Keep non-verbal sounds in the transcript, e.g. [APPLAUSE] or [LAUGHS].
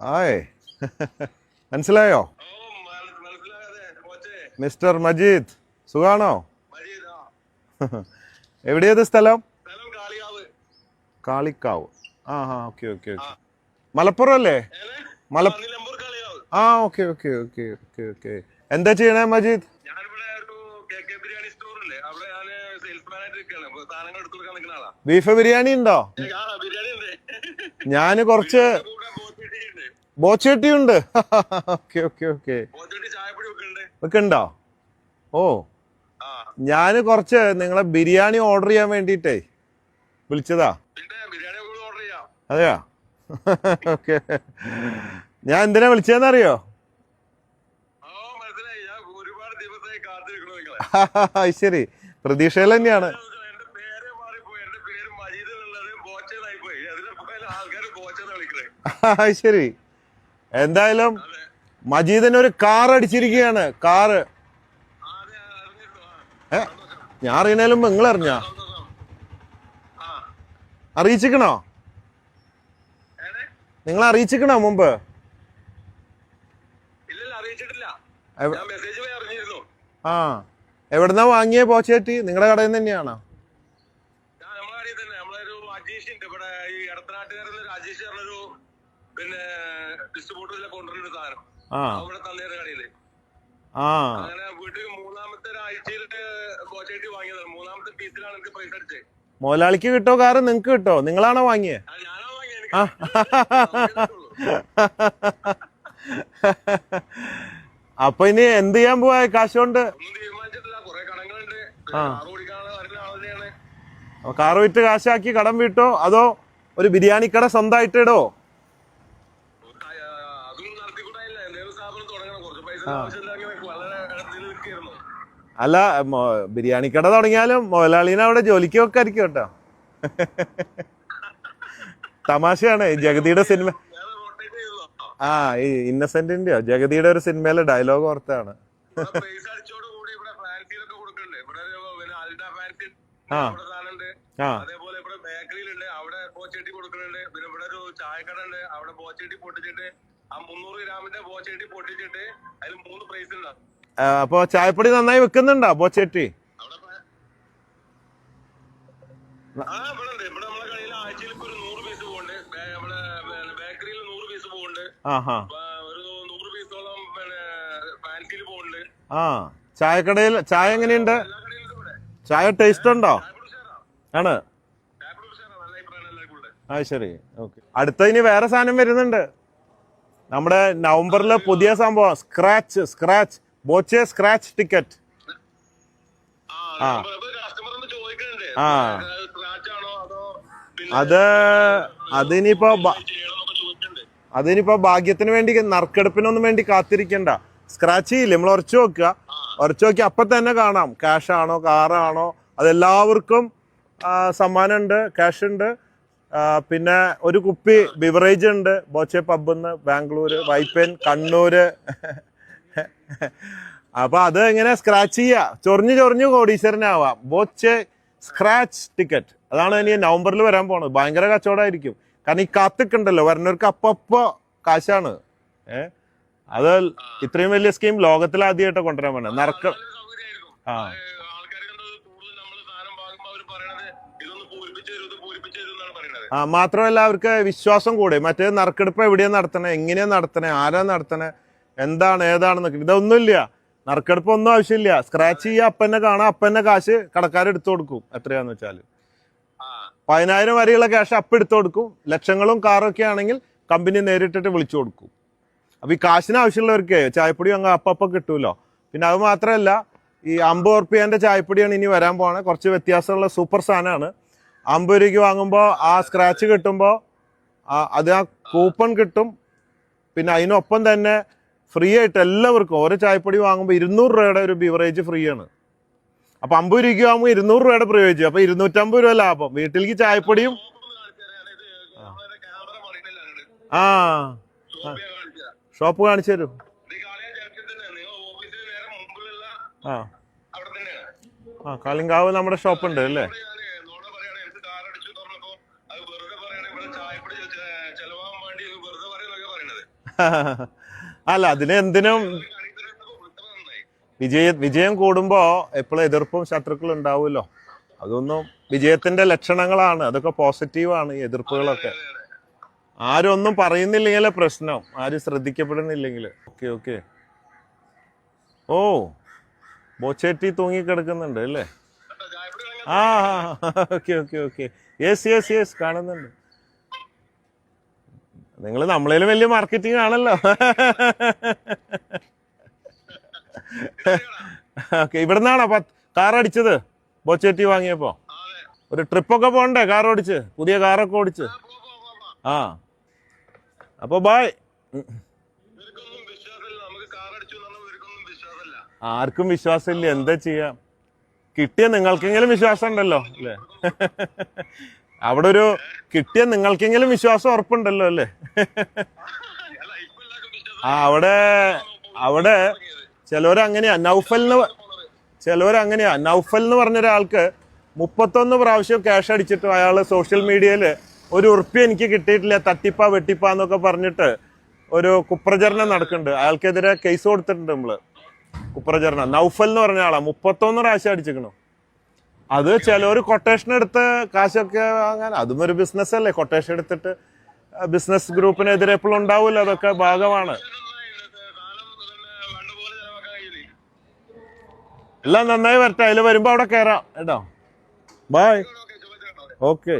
ആയേ മനസ്സിലായോ? മിസ്റ്റർ മജീദ് സുഖാണോ? എവിടെയത് സ്ഥലം? കാളിക്കാവ്. ആ ആ ഓക്കെ ഓക്കെ ഓക്കെ. മലപ്പുറം അല്ലേ മല ആ okay okay okay okay okay. എന്താ ചെയ്യണേ മജീദ്? ബീഫ് ബിരിയാണി ഉണ്ടോ. ഞാൻ കുറച്ച് ബോച്ചട്ടി ഉണ്ട് ഓക്കെ ഓക്കെ. ഓക്കെ ഒക്കെ ഉണ്ട് ഓ. ഞാൻ കുറച്ച് നിങ്ങളെ ബിരിയാണി ഓർഡർ ചെയ്യാൻ വേണ്ടിയിട്ടേ വിളിച്ചതാ. അതെയാ? [LAUGHS] ഓക്കെ. ഞാൻ എന്തിനാ വിളിച്ചതെന്നറിയോ? [LAUGHS] ശരി. പ്രതീക്ഷയിൽ തന്നെയാണ്. [LAUGHS] ശരി. എന്തായാലും മജീദിന് ഒരു കാർ അടിച്ചിരിക്കുകയാണ്. കാറ്. ഏ? ഞാൻ അറിയണേലും നിങ്ങൾ അറിഞ്ഞ? അറിയിച്ചിക്കണോ? നിങ്ങൾ അറിയിച്ചിക്കണോ മുമ്പ്? ആ. എവിടുന്നാ വാങ്ങിയ പോച്ചേട്ടി? നിങ്ങളുടെ കടയിൽ നിന്ന് തന്നെയാണോ? ഞാൻ പിന്നെ ഡിസ്ട്രിബ്യൂട്ടറിലെ കൊണ്ടുവരുന്ന സാധനം. ആ. അവിടെ തന്നേര കടയിൽ. ആ. അങ്ങനെ വീട്ടിൽ മൂന്നാമത്തെ ഒരാഴ്ചയിൽ ബോച്ചേട്ടി വാങ്ങിയതാണ്. മൂന്നാമത്തെ പീസിലാണ് എനിക്ക് പൈസ അടിച്ചത് മുതലാളിക്ക് കിട്ടോ കാറ് നിങ്ങക്ക് കിട്ടോ? നിങ്ങളാണോ വാങ്ങിയേ? ആ, ഞാനാ വാങ്ങിയത് ആ. അപ്പൊ ഇനി എന്ത് ചെയ്യാൻ പോവാ കാശ് കൊണ്ട് ഒന്നും തീരുമാനിച്ചിട്ടില്ല. കുറെ കടങ്ങളുണ്ട്. ആ. കാറ് ഓടിക്കാനുള്ള അറിയുന്ന ആൾ തന്നെയാണ്. കാറ് വിറ്റ് കാശാക്കി കടം വീട്ടോ? അതോ ഒരു ബിരിയാണി കട സ്വന്തമായിട്ട് ഇടോ ആ, അതൊന്നും നടത്തിക്കൂടായില്ല എന്തെങ്കിലും സ്ഥാപനം തുടങ്ങണം കുറച്ച് പൈസ ആവശ്യമില്ല അങ്ങനെ വളരെ ഇതിൽ നിൽക്കായിരുന്നു അല്ല ബിരിയാണി കട തുടങ്ങിയാലും മുതലാളീനെ അവിടെ ജോലിക്ക് വെക്കായിരിക്കും കേട്ടോ. തമാശയാണ് ജഗതിയുടെ സിനിമ ആ ഈ ഇന്നസെന്റിന്റെയോ? ജഗതിയുടെ ഒരു സിനിമയിലെ ഡയലോഗ് ഓർത്താണ് ആ. ആ. ബോച്ചട്ടി പൊട്ടിച്ചിട്ട് ആ മുന്നൂറ് ഗ്രാമിന്റെ ബോച്ചട്ടി പൊട്ടിച്ചിട്ട് അതിൽ മൂന്ന് പ്രൈസ് ഉണ്ടാവും അപ്പോ അപ്പൊ ചായപ്പൊടി നന്നായി വെക്കുന്നുണ്ടോ ബോച്ചേട്ടി? ആ ചായക്കടയിൽ ചായ എങ്ങനെയുണ്ട്? ചായ ടേസ്റ്റ് ഉണ്ടോ? ആണ്. അത് ശരി. ഓക്കെ. അടുത്ത ഇനി വേറെ സാധനം വരുന്നുണ്ട്. നമ്മുടെ നവംബറിലെ പുതിയ സംഭവം. Scratch scratch Boche scratch ticket ആ ആ. അതോ അതിനിപ്പോ അതിനിപ്പോ ഭാഗ്യത്തിന് വേണ്ടി നറുക്കെടുപ്പിനൊന്നും വേണ്ടി കാത്തിരിക്കണ്ട. സ്ക്രാച്ച് ചെയ്യില്ല നമ്മൾ ഉറച്ചു നോക്കുക. ഉറച്ചു നോക്കി അപ്പൊ തന്നെ കാണാം. ക്യാഷ് ആണോ കാറാണോ അതെല്ലാവർക്കും സമ്മാനമുണ്ട് ക്യാഷ് ഉണ്ട്. പിന്നെ ഒരു കുപ്പി ബിവറേജ് ഉണ്ട്. ബോച്ചെ പബ്ബിന്ന് ബാംഗ്ലൂര് വൈപ്പേൻ കണ്ണൂര്. അപ്പൊ അത് എങ്ങനെ സ്ക്രാച്ച് ചെയ്യാ? ചൊറിഞ്ഞു ചൊറിഞ്ഞു കോടീശ്വരനാവാം. ബോച്ചെ സ്ക്രാച്ച് ടിക്കറ്റ് അതാണ് ഇനി നവംബറിൽ വരാൻ പോണത്. ഭയങ്കര കച്ചവടമായിരിക്കും കാരണം ഈ കാത്തിക്കുണ്ടല്ലോ. വരുന്നവർക്ക് അപ്പപ്പോ കാശാണ്. ഏ? അത് ഇത്രയും വലിയ സ്കീം ലോകത്തിൽ ആദ്യമായിട്ട് കൊണ്ടുവരാൻ പറ്റുന്നത് നറക്ക ആ. ആ മാത്രമല്ല അവർക്ക് വിശ്വാസം കൂടെ. മറ്റേ നറുക്കെടുപ്പ് എവിടെയാണ് നടത്തണേ? എങ്ങനെയാ നടത്തണേ? ആരാ നടത്തണേ? എന്താണ് ഏതാണെന്നൊക്കെ. ഇതൊന്നുമില്ല. നറുക്കെടുപ്പ് ഒന്നും ആവശ്യമില്ല. സ്ക്രാച്ച് ചെയ്യുക അപ്പന്നെ കാണാം അപ്പന്നെ കാശ് കടക്കാർ എടുത്തു കൊടുക്കും. എത്രയാന്ന് വെച്ചാൽ പതിനായിരം വരെയുള്ള ക്യാഷ് അപ്പം എടുത്തു കൊടുക്കും. ലക്ഷങ്ങളും കാറൊക്കെ ആണെങ്കിൽ കമ്പനി നേരിട്ടിട്ട് വിളിച്ചു കൊടുക്കും. അപ്പൊ ഈ കാശിന് ആവശ്യമുള്ളവർക്ക് ചായപ്പൊടി അങ്ങ് അപ്പം കിട്ടുമല്ലോ പിന്നെ അത് മാത്രമല്ല ഈ അമ്പത് ഉറുപ്പ്യന്റെ ചായപ്പൊടിയാണ് ഇനി വരാൻ പോണേ. കുറച്ച് വ്യത്യാസമുള്ള സൂപ്പർ സാധനമാണ്. അമ്പത് രൂപയ്ക്ക് വാങ്ങുമ്പോൾ ആ സ്ക്രാച്ച് കിട്ടുമ്പോൾ അത് ആ കൂപ്പൺ കിട്ടും. പിന്നെ അതിനൊപ്പം തന്നെ ഫ്രീ ആയിട്ട് എല്ലാവർക്കും ഓരോ ചായപ്പൊടി വാങ്ങുമ്പോൾ ഇരുന്നൂറ് രൂപയുടെ ഒരു ബിവറേജ് ഫ്രീ ആണ്. അപ്പം അമ്പത് രൂപയ്ക്ക് വാങ്ങുമ്പോൾ ഇരുന്നൂറ് രൂപയുടെ പ്രയോജനം. അപ്പം ഇരുന്നൂറ്റമ്പത് രൂപ ലാഭം. വീട്ടിലേക്ക് ചായപ്പൊടിയും ആ. ഷോപ്പ് കാണിച്ചു തരാം. ആ. ആ കാളിങ്കാവ് നമ്മുടെ ഷോപ്പ് ഉണ്ട് അല്ലേ? അല്ല അതിന് എന്തിനും വിജയ വിജയം കൂടുമ്പോ എപ്പോഴും എതിർപ്പും ശത്രുക്കളും ഉണ്ടാവുമല്ലോ. അതൊന്നും വിജയത്തിന്റെ ലക്ഷണങ്ങളാണ്. അതൊക്കെ പോസിറ്റീവാണ് ഈ എതിർപ്പുകളൊക്കെ. ആരും ഒന്നും പറയുന്നില്ലെങ്കിലേ പ്രശ്നം. ആരും ശ്രദ്ധിക്കപ്പെടുന്നില്ലെങ്കിൽ ഓക്കെ ഓക്കെ. ഓ ബോച്ചേട്ടി തൂങ്ങിക്കിടക്കുന്നുണ്ട് അല്ലേ? ആ okay okay okay. Yes yes yes കാണുന്നുണ്ട്. നിങ്ങൾ നമ്മളേലും വലിയ മാർക്കറ്റിംഗ് ആണല്ലോ. ഓക്കെ ഇവിടുന്നാണോ കാർ അടിച്ചത്? ബോച്ചേട്ടി വാങ്ങിയപ്പോ? ഒരു ട്രിപ്പൊക്കെ പോണ്ടേ കാർ ഓടിച്ച്? പുതിയ കാറൊക്കെ ഓടിച്ച്? ആ. അപ്പോൾ ബായ് ആർക്കും വിശ്വാസമില്ല. എന്താ ചെയ്യാം? കിട്ടിയ നിങ്ങൾക്കെങ്കിലും വിശ്വാസം ഉണ്ടല്ലോ അല്ലേ? അവിടെ ഒരു കിട്ടിയ നിങ്ങൾക്കെങ്കിലും വിശ്വാസം ഉറപ്പുണ്ടല്ലോ അല്ലേ? ആ അവിടെ അവിടെ ചിലവരങ്ങനെയാ. നൗഫൽ എന്ന് ചിലവരങ്ങനെയാ. നൗഫൽ എന്ന് പറഞ്ഞ ഒരാൾക്ക് മുപ്പത്തൊന്ന് പ്രാവശ്യം ക്യാഷ് അടിച്ചിട്ട് അയാൾ സോഷ്യൽ മീഡിയയിൽ ഒരു ഉറുപ്പ്യ എനിക്ക് കിട്ടിയിട്ടില്ല തട്ടിപ്പ വെട്ടിപ്പ എന്നൊക്കെ പറഞ്ഞിട്ട് ഒരു കുപ്രചരണം നടക്കുന്നുണ്ട്. അയാൾക്കെതിരെ കേസ് കൊടുത്തിട്ടുണ്ട് നമ്മൾ. കുപ്രചരണം. നൗഫൽ എന്ന് പറഞ്ഞ ആളാ. മുപ്പത്തൊന്ന് പ്രാവശ്യം അടിച്ചിരിക്കണു. അത് ചിലവർ കൊട്ടേഷൻ എടുത്ത് കാശൊക്കെ വാങ്ങാൻ. അതും ഒരു ബിസിനസ് അല്ലേ? കൊട്ടേഷൻ എടുത്തിട്ട് ബിസിനസ് ഗ്രൂപ്പിനെതിരെ എപ്പോഴും ഉണ്ടാവില്ല അതൊക്കെ ഭാഗമാണ്. എല്ലാം നന്നായി വരട്ടെ. അതിൽ വരുമ്പോ അവിടെ കയറാം കേട്ടോ? Bye okay